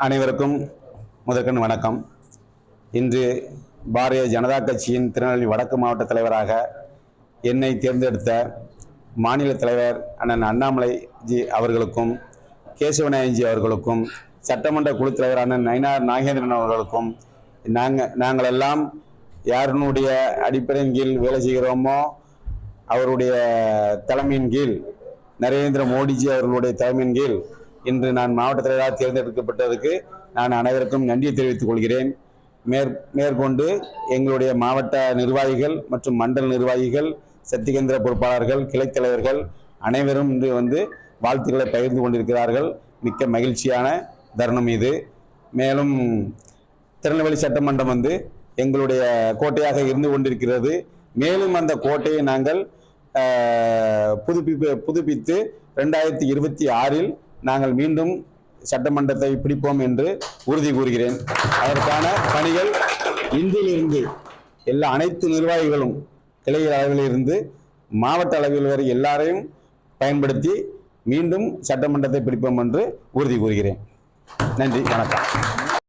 அனைவருக்கும் முதற்கண் வணக்கம். இன்று பாரதிய ஜனதா கட்சியின் திருநெல்வேலி வடக்கு மாவட்ட தலைவராக என்னை தேர்ந்தெடுத்த மாநில தலைவர் அண்ணன் அண்ணாமலை ஜி அவர்களுக்கும் கேசவநாயன்ஜி அவர்களுக்கும் சட்டமன்ற குழு தலைவர் அண்ணன் நயினார் நாகேந்திரன் அவர்களுக்கும் நாங்கள் நாங்கள் எல்லாம் யாருனுடைய அடிப்படையின் கீழ் வேலை செய்கிறோமோ அவருடைய தலைமையின் கீழ் நரேந்திர மோடிஜி அவர்களுடைய தலைமையின் கீழ் இன்று நான் மாவட்ட தலைவராக தேர்ந்தெடுக்கப்பட்டதற்கு நான் அனைவருக்கும் நன்றியை தெரிவித்துக் கொள்கிறேன். மேற் மேற்கொண்டு எங்களுடைய மாவட்ட நிர்வாகிகள் மற்றும் மண்டல நிர்வாகிகள் சக்திகேந்திர பொறுப்பாளர்கள் கிளை தலைவர்கள் அனைவரும் இன்று வந்து வாழ்த்துக்களை பகிர்ந்து கொண்டிருக்கிறார்கள். மிக்க மகிழ்ச்சியான தருணம் இது. மேலும் திருநெல்வேலி சட்டமன்றம் வந்து எங்களுடைய கோட்டையாக இருந்து கொண்டிருக்கிறது. மேலும் அந்த கோட்டையை நாங்கள் புதுப்பிப்பு புதுப்பித்து ரெண்டாயிரத்தி இருபத்தி ஆறில் நாங்கள் மீண்டும் சட்டமன்றத்தை பிடிப்போம் என்று உறுதி கூறுகிறேன். அதற்கான பணிகள் இன்றிலிருந்து எல்லா அனைத்து நிர்வாகிகளும் கிளை அளவிலிருந்து மாவட்ட அளவில் வரை எல்லாரையும் பயன்படுத்தி மீண்டும் சட்டமன்றத்தை பிடிப்போம் என்று உறுதி கூறுகிறேன். நன்றி வணக்கம்.